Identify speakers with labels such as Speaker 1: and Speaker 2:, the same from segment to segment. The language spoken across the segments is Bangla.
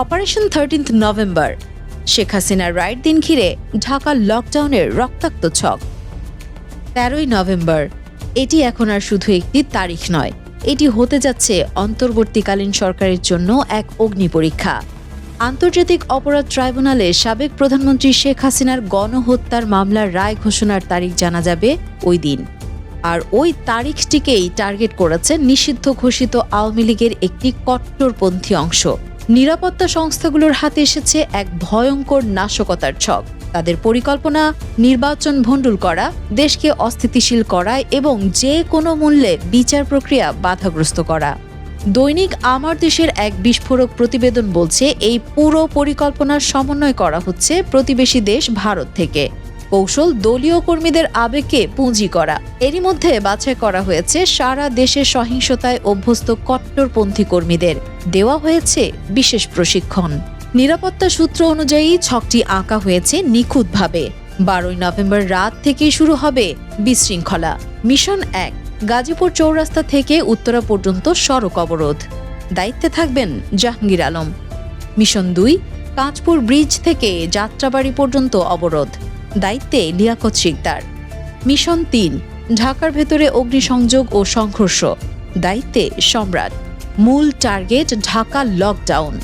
Speaker 1: অপারেশন থার্টিন্থ নভেম্বর শেখ হাসিনার রাইট দিন ঘিরে ঢাকার লকডাউনের রক্তাক্ত ছক। তেরোই নভেম্বর এটি এখন আর শুধু একটি তারিখ নয়, এটি হতে যাচ্ছে অন্তর্বর্তীকালীন সরকারের জন্য এক অগ্নি পরীক্ষা। আন্তর্জাতিক অপরাধ ট্রাইব্যুনালে সাবেক প্রধানমন্ত্রী শেখ হাসিনার গণহত্যার মামলার রায় ঘোষণার তারিখ জানা যাবে ওই দিন। আর ওই তারিখটিকেই টার্গেট করেছে নিষিদ্ধ ঘোষিত আওয়ামী লীগের একটি কট্টরপন্থী অংশ। নিরাপত্তা সংস্থাগুলোর হাতে এসেছে এক ভয়ঙ্কর নাশকতার ছক। তাদের পরিকল্পনা, নির্বাচন ভণ্ডুল করা, দেশকে অস্থিতিশীল করা এবং যে কোনো মূল্যে বিচার প্রক্রিয়া বাধাগ্রস্ত করা। দৈনিক আমার দেশের এক বিস্ফোরক প্রতিবেদন বলছে, এই পুরো পরিকল্পনার সমন্বয় করা হচ্ছে প্রতিবেশী দেশ ভারত থেকে। কৌশল দলীয় কর্মীদের আবেগকে পুঁজি করা। এরই মধ্যে বাছাই করা হয়েছে সারা দেশে সহিংসতায় অভ্যস্ত কট্টরপন্থী কর্মীদের। দেওয়া হয়েছে বিশেষ প্রশিক্ষণ। নিরাপত্তা সূত্র অনুযায়ী ছকটি আঁকা হয়েছে নিখুঁতভাবে। বারোই নভেম্বর রাত থেকেই শুরু হবে বিশৃঙ্খলা। মিশন এক, গাজীপুর চৌরাস্তা থেকে উত্তরা পর্যন্ত সড়ক অবরোধ। দায়িত্বে থাকবেন জাহাঙ্গীর আলম। মিশন দুই, কাঁচপুর ব্রিজ থেকে যাত্রাবাড়ি পর্যন্ত অবরোধ। দায়িত্বে লিয়াকত শিকদার। মিশন তিন, ঢাকার ভেতরে অগ্নিসংযোগ ও সংঘর্ষ। দায়িত্বে সম্রাট। মূল টার্গেট ঢাকা লকডাউন।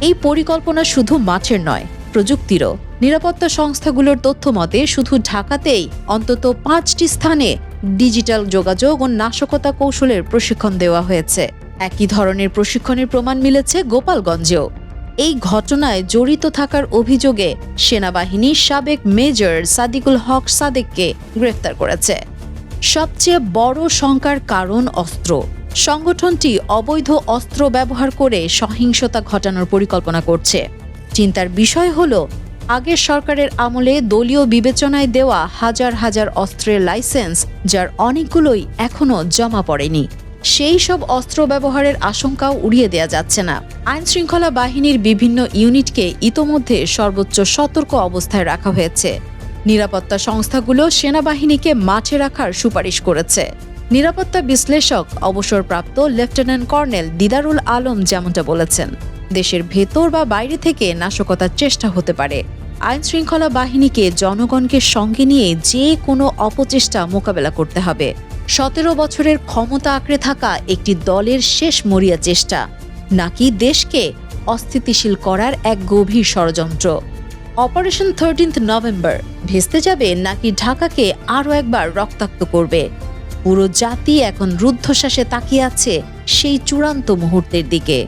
Speaker 1: এই পরিকল্পনা শুধু মাঠের নয়, প্রযুক্তিরও। নিরাপত্তা সংস্থাগুলোর তথ্য মতে, শুধু ঢাকাতেই অন্তত পাঁচটি স্থানে ডিজিটাল যোগাযোগ ও নাশকতা কৌশলের প্রশিক্ষণ দেওয়া হয়েছে। একই ধরনের প্রশিক্ষণের প্রমাণ মিলেছে গোপালগঞ্জেও। এই ঘটনায় জড়িত থাকার অভিযোগে সেনাবাহিনী সাবেক মেজর সাদিকুল হক সাদেককে গ্রেফতার করেছে। সবচেয়ে বড় শঙ্কার কারণ অস্ত্র। সংগঠনটি অবৈধ অস্ত্র ব্যবহার করে সহিংসতা ঘটানোর পরিকল্পনা করছে। চিন্তার বিষয় হল, আগের সরকারের আমলে দলীয় বিবেচনায় দেওয়া হাজার হাজার অস্ত্রের লাইসেন্স, যার অনেকগুলোই এখনও জমা পড়েনি। সেই সব অস্ত্র ব্যবহারের আশঙ্কাও উড়িয়ে দেয়া যাচ্ছে না। আইন শৃঙ্খলা বাহিনীর বিভিন্ন ইউনিটকে ইতোমধ্যে সর্বোচ্চ সতর্ক অবস্থায় রাখা হয়েছে। নিরাপত্তা সংস্থাগুলো সেনাবাহিনীকে মাঠে রাখার সুপারিশ করেছে। নিরাপত্তা বিশ্লেষক, অবসরপ্রাপ্ত লেফটেন্যান্ট কর্নেল দিদারুল আলম যেমনটা বলেছেন, দেশের ভেতর বা বাইরে থেকে নাশকতার চেষ্টা হতে পারে। আইন শৃঙ্খলা বাহিনীকে জনগণকে সঙ্গে নিয়ে যে কোনো অপচেষ্টা মোকাবেলা করতে হবে। সতেরো বছরের ক্ষমতা আঁকড়ে থাকা একটি দলের শেষ মরিয়া চেষ্টা, নাকি দেশকে অস্থিতিশীল করার এক গভীর ষড়যন্ত্র? অপারেশন থার্টিন্থ নভেম্বর ভেস্তে যাবে নাকি ঢাকাকে আরও একবার রক্তাক্ত করবে? পুরো জাতি এখন রুদ্ধশ্বাসে তাকিয়ে আছে সেই চূড়ান্ত মুহূর্তের দিকে।